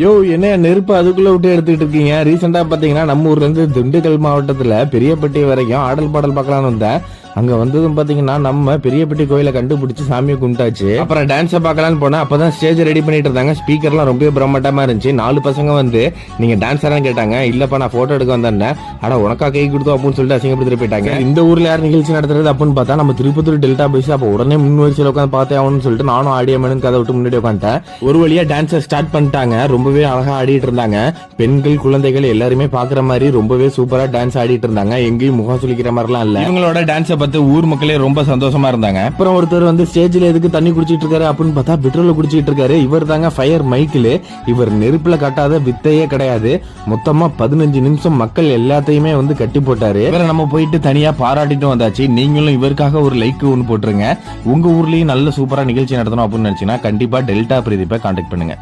யோ என்ன நெருப்பு அதுக்குள்ள விட்டு எடுத்துக்கிட்டு இருக்கீங்க? ரீசெண்டா பாத்தீங்கன்னா நம்ம ஊர்ல இருந்து திண்டுக்கல் மாவட்டத்துல பெரியப்பட்டி வரைக்கும் ஆடல் பாடல் பார்க்கலாம்னு வந்தேன். அங்க வந்ததும் பாத்தீங்கன்னா நம்ம பெரியப்பட்டி கோயிலை கண்டுபிடிச்சு சாமியை கும்பிட்டாச்சு. அப்புறம் டான்ஸை பார்க்கலாம்னு போனா அப்பதான் ஸ்டேஜ் ரெடி பண்ணிட்டு இருந்தாங்க. ஸ்பீக்கர்லாம் ரொம்ப பிரம்மாண்டமா இருந்துச்சு. நாலு பசங்க வந்து நீங்க டான்ஸரான்னு கேட்டாங்க. இல்லப்பா நான் போட்டோ எடுக்க வந்தேன் அட உனக்கா கை கொடுத்தோம் அப்படின்னு சொல்லிட்டு அசிங்கப்படுத்திட்டு போயிட்டாங்க. இந்த ஊர்ல யார் நிகழ்ச்சி நடத்துறது அப்படின்னு பார்த்தா நம்ம திருப்பத்தூர் டெல்டா பேசி அப்போ உடனே முன் வரிசையில் உட்காந்து பார்த்தே ஆகணும்னு சொல்லிட்டு நானும் ஆடிய மேனு கதை விட்டு முன்னாடி உட்காந்துட்டேன் ஒரு வழியா டான்ஸை ஸ்டார்ட் பண்ணிட்டாங்க. ரொம்பவே அழகா ஆடிட்டு இருந்தாங்க. பெண்கள் குழந்தைகள் எல்லாருமே பாக்குற மாதிரி ரொம்பவே சூப்பரா டான்ஸ் ஆடிட்டு இருந்தாங்க. எங்கேயும் முகம் சுளிக்கிற மாதிரிலாம் இல்ல. இவங்களோட டான்ஸை பார்த்து ஊர் மக்களே ரொம்ப சந்தோஷமா இருந்தாங்க. அப்புறம் ஒருத்தர் வந்து ஸ்டேஜ்ல எதுக்கு தண்ணி குடிச்சிட்டு இருக்காரு அப்படின்னு பார்த்தா பெட்ரோல் குடிச்சிட்டு இருக்காரு. இவர் தாங்க ஃபயர் மைக்கில் இவர் நெருப்புல கட்டாத வித்தையே கிடையாது. மொத்தமா பதினஞ்சு நிமிஷம் மக்கள் எல்லாத்தையுமே வந்து கட்டி போட்டாரு. இவரை நம்ம போயிட்டு தனியா பாராட்டிட்டு வந்தாச்சு. நீங்களும் இவருக்காக ஒரு லைக் ஒன்று போட்டுருங்க. உங்க ஊர்லயும் நல்ல சூப்பரா நிகழ்ச்சி நடத்தணும் அப்படின்னு நினைச்சீங்கன்னா கண்டிப்பா டெல்டா பிரதீப்பை கான்டாக்ட் பண்ணுங்க.